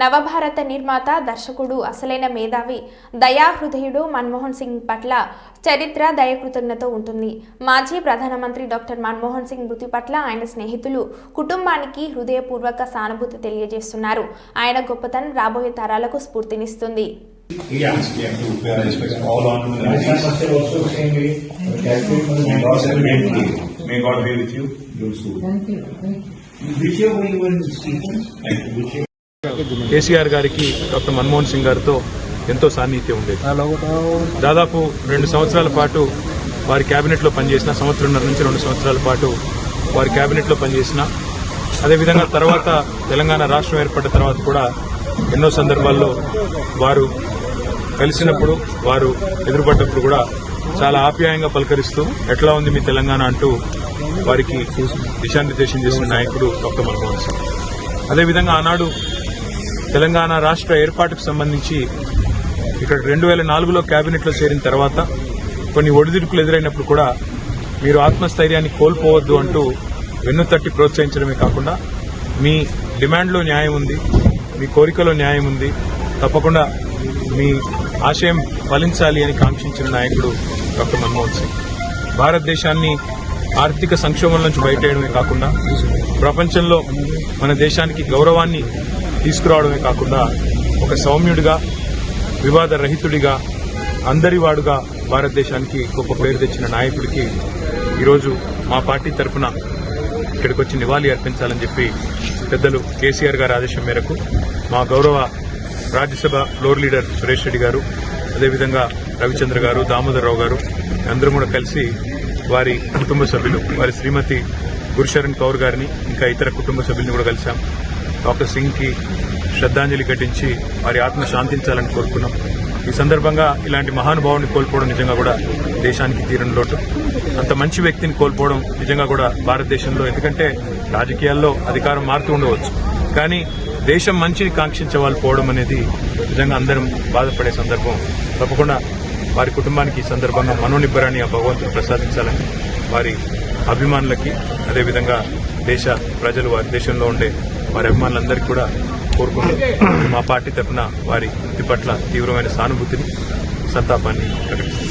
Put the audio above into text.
నవభారత నిర్మాత దర్శకుడు అసలైన మేధావి దయాహృదయుడు మన్మోహన్ సింగ్ పట్ల చరిత్ర దయకృతజ్ఞత ఉంటుంది. మాజీ ప్రధానమంత్రి డాక్టర్ మన్మోహన్ సింగ్ మృతి పట్ల ఆయన స్నేహితులు కుటుంబానికి హృదయపూర్వక సానుభూతి తెలియజేస్తున్నారు. ఆయన గొప్పతనం రాబోయే తరాలకు స్ఫూర్తినిస్తుంది. కేసీఆర్ గారికి డాక్టర్ మన్మోహన్ సింగ్ గారితో ఎంతో సాన్నిహిత్యం ఉండేది. దాదాపు రెండు సంవత్సరాల పాటు వారి క్యాబినెట్లో పనిచేసిన సంవత్సరంన్నర నుంచి రెండు సంవత్సరాల పాటు వారి క్యాబినెట్లో పనిచేసిన అదేవిధంగా తర్వాత తెలంగాణ రాష్ట్రం ఏర్పడిన తర్వాత కూడా ఎన్నో సందర్భాల్లో వారు కలిసినప్పుడు వారు ఎదురుపడ్డప్పుడు కూడా చాలా ఆప్యాయంగా పలకరిస్తూ ఎట్లా ఉంది మీ తెలంగాణ? అంటూ వారికి దిశానిర్దేశం చేసిన నాయకుడు డాక్టర్ మన్మోహన్ సింగ్. అదేవిధంగా ఆనాడు తెలంగాణ రాష్ట్ర ఏర్పాటుకు సంబంధించి ఇక్కడ రెండు వేల నాలుగులో కేబినెట్లో చేరిన తర్వాత కొన్ని ఒడిదుడుకులు ఎదురైనప్పుడు కూడా మీరు ఆత్మస్థైర్యాన్ని కోల్పోవద్దు అంటూ వెన్ను తట్టి ప్రోత్సహించడమే కాకుండా మీ డిమాండ్లో న్యాయం ఉంది మీ కోరికలో న్యాయం ఉంది తప్పకుండా మీ ఆశయం ఫలించాలి అని కాంక్షించిన నాయకుడు డాక్టర్ మన్మోహన్ సింగ్. భారతదేశాన్ని ఆర్థిక సంక్షోభం నుంచి బయటేయడమే కాకుండా ప్రపంచంలో మన దేశానికి గౌరవాన్ని తీసుకురావడమే కాకుండా ఒక సౌమ్యుడిగా వివాద రహితుడిగా అందరివాడుగా భారతదేశానికి గొప్ప పేరు తెచ్చిన నాయకుడికి ఈరోజు మా పార్టీ తరఫున ఇక్కడికి వచ్చి నివాళి అర్పించాలని చెప్పి పెద్దలు కేసీఆర్ గారి ఆదేశం మేరకు మా గౌరవ రాజ్యసభ ఫ్లోర్ లీడర్ సురేష్ రెడ్డి గారు అదేవిధంగా రవిచంద్ర గారు దామోదరరావు గారు అందరూ కూడా కలిసి వారి కుటుంబ సభ్యులు వారి శ్రీమతి గురుశరణ్ కౌర్ గారిని ఇంకా ఇతర కుటుంబ సభ్యుల్ని కూడా కలిశాం. డాక్టర్ సింగ్కి శ్రద్ధాంజలి ఘటించి వారి ఆత్మ శాంతించాలని కోరుకున్నాం. ఈ సందర్భంగా ఇలాంటి మహానుభావుని కోల్పోవడం నిజంగా కూడా దేశానికి తీరని లోటు. అంత మంచి వ్యక్తిని కోల్పోవడం నిజంగా కూడా భారతదేశంలో ఎందుకంటే రాజకీయాల్లో అధికారం మారుతూ ఉండవచ్చు. కానీ దేశం మంచిని కాంక్షించే వాళ్ళు పోవడం అనేది నిజంగా అందరం బాధపడే సందర్భం. తప్పకుండా వారి కుటుంబానికి ఈ సందర్భంగా మనోనిబ్బరాన్ని ఆ భగవంతుడు ప్రసాదించాలని వారి అభిమానులకి అదేవిధంగా దేశ ప్రజలు వారి దేశంలో ఉండే వారి అభిమానులందరికీ కూడా కోరుకుంటూ మా పార్టీ తరఫున వారి వృత్తి పట్ల తీవ్రమైన సానుభూతిని సంతాపాన్ని ప్రకటిస్తున్నాం.